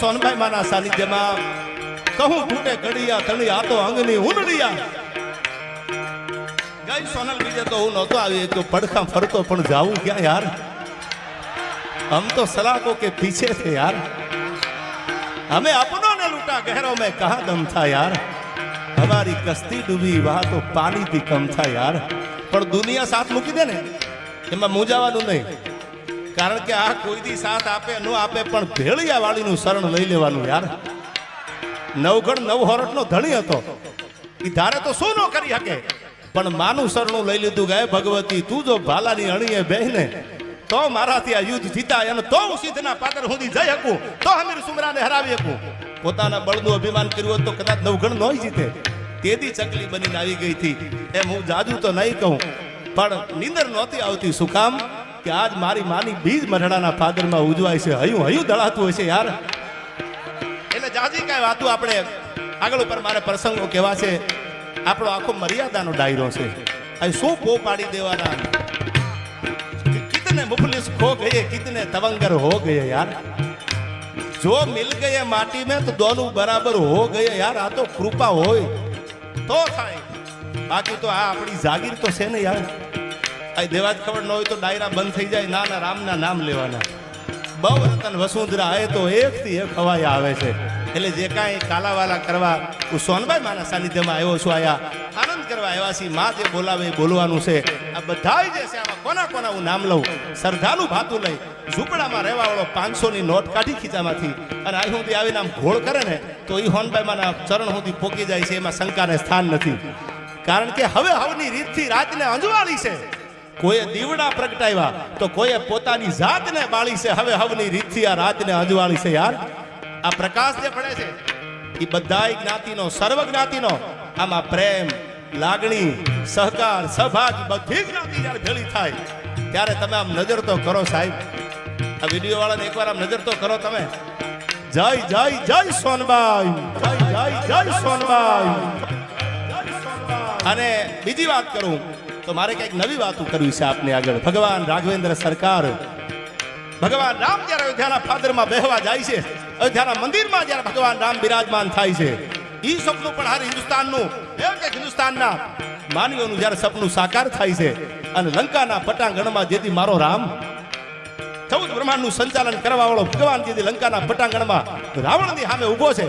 સોનભાઈ માના સાનિધ્યમાં કહું ઘૂટે કડિયા તણી આ તો અંગની હુંડડિયા ગઈ સોનલ બીજે તો હું નહોતો આવી તો પડખા ફરતો પણ જાવું ક્યાં યાર? હમ તો સલાકો કે પીછે છે યાર. અમે અપનો ને લૂટા ગહેરો મેં કહા દમ થા યાર. અમારી કસ્તી ડૂબી વાહ તો પાણી થી કમ થા યાર. પણ દુનિયા સાથ મૂકી દે ને, એમાં મૂજાવાનું નહીં. કારણ કે આ કોઈ દી સાથ આપે, ન આપે, પણ ભેળિયા વાળીનું શરણ લઈ લેવાનું યાર. નવગણ નવ હોરટનો ધણી હતો. એ ધારે તો શું ન કરી શકે, પણ માનું શરણું લઈ લીધું ગાય, ભગવતી, તું જો ભાલાની અણીએ બેહને, તો મારાથી આ યુદ્ધ જીતાય અને તો હું સિદ્ધના પાદર સુધી જઈ શકું, તો હમીર સુમરાને હરાવી શકું. પોતાના બળનું અભિમાન કર્યું તો કદાચ નવગણ નોય જીતે. તેથી ચકલી બનીને આવી ગઈ હતી. એમ હું જાજુ તો નહીં કહું, પણ નીંદર નહોતી આવતી, શું કામ? કે આજ મારી માની બીજ મઢડાના ફાધરમાં ઉજવાય છે. હયું હયું દળાતું છે યાર. એટલે જાજી કાંઈ વાતું આપણે આગળ ઉપર મારે પ્રસંગો કેવા છે. આપણો આખો મર્યાદાનો ડાયરો છે. આ શું પો પાડી દેવાના? કિતને મુફલિસ ખો ગયે, કિતને તવંગર હો ગયે યાર. જો મિલ ગયે માટી મેં તો દોનું બરાબર હો ગયે યાર. આ તો કૃપા હોય. તો થાય. બાકી તો આ આપણી જાગીર તો છે ને યાર. આ દેવા જ ખબર ન હોય તો ડાયરા બંધ થઈ જાય ના ના રામના નામ લેવાના. બહુ રતન વસુંધરા એ તો એકથી એક હવાઈ આવે છે. એટલે જે કાંઈ કાલાવાલા કરવા, હું સોનભાઈ માના સાનિધ્યમાં આવ્યો છું આયા. આનંદ કરવા આવ્યા છીએ, મા જે બોલાવે એ બોલવાનું છે. આ બધાય જે છે, આમાં કોના કોના હું નામ લઉં? સરદારનું ભાતું લઈ, ઝૂંપડામાં રહેવાવાળો પાંચસોની નોટ કાઢી ખીચામાંથી. અને અહીં સુધી આવીને આમ ઘોળ કરે ને, તો એ હોનભાઈ માના ચરણ સુધી પોકી જાય છે, એમાં શંકાને સ્થાન નથી. કારણ કે હવે હવની રીતથી રાતને અંજવાળી છે. કોઈએ દીવડા પ્રગટાવ્યા તો કોઈએ પોતાની જાતને બાળી છે. હવે હવની રીતથી આ રાતને અજવાળી છે યાર. આ પ્રકાશ જે પડે છે એ બધાય જ્ઞાતિનો સર્વ જ્ઞાતિનો આમાં પ્રેમ, લાગણી, સહકાર, સહભાગ બધી જ્ઞાતિ જ્યારે ભેળી થાય, ત્યારે તમે આમ નજર તો કરો સાહેબ. આ વીડિયો વાળાને એકવાર આમ નજર તો કરો તમે. જય જય જય સોનબાઈ. જય જય જય સોનબાઈ. અને બીજી વાત કરું. તો મારે કંઈક નવી વાતો કરવી છે આપને આગળ. ભગવાન રાઘવેન્દ્ર સરકાર, ભગવાન રામ જ્યારે અયોધ્યાના ફાદરમાં બેહવા જાય છે, અયોધ્યાના મંદિરમાં જ્યારે ભગવાન રામ બિરાજમાન થાય છે, ઈ સપનું પણ હારે હિન્દુસ્તાનનું એક હિન્દુસ્તાનના માનવીઓનું જ્યારે સપનું સાકાર થાય છે, અને લંકાના પટાંગણમાં જેથી મારો રામ, ચૌદ બ્રહ્માંડનું સંચાલન કરવા વાળો ભગવાન જેથી લંકાના પટાંગણમાં રાવણની સામે ઊભો છે,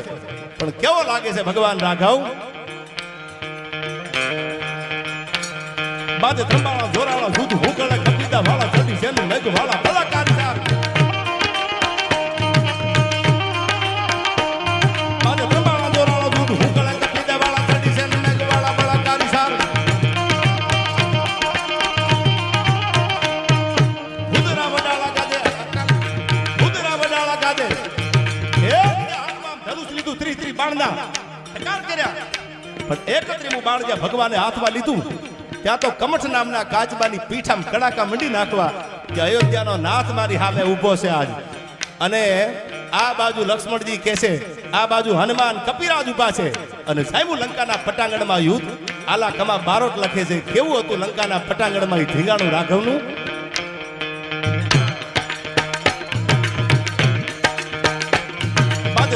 પણ કેવો લાગે છે ભગવાન રાઘવ? બાદ ધંબાળા જોરાળા દૂધ હુકળે કપીતા વાળા ચડી છે મેઘ વાળા કલાકાર બાદ ધંબાળા જોરાળા દૂધ હુકળે કપીતા વાળા ચડી વાળા કલાકાર સાર ઉદરા વડાળા ગાજે. ઉદરા વડાળા ગાજે. એક હાથમાં ધનુષ ત્રી ત્રી બાણના. ટકાર કર્યા. પણ એકત્રીમું બાણ જ્યાં ભગવાને હાથમાં લીધું ત્યાં તો કમઠ નામના કાચબાની પીઠ કડાકા મંડી નાખવા કે અયોધ્યાનો નાથ મારી સામે ઊભો છે આજ. અને આ બાજુ લક્ષ્મણજી કહે છે, આ બાજુ હનુમાન કપિરાજ ઊભા છે. અને સાહેબ લંકાના પટાંગણમાં યુદ્ધ, આલા કમા બારોટ લખે છે, કેવું હતું લંકાના પટાંગણમાં ધીંગાણું રાઘવનું? બાદ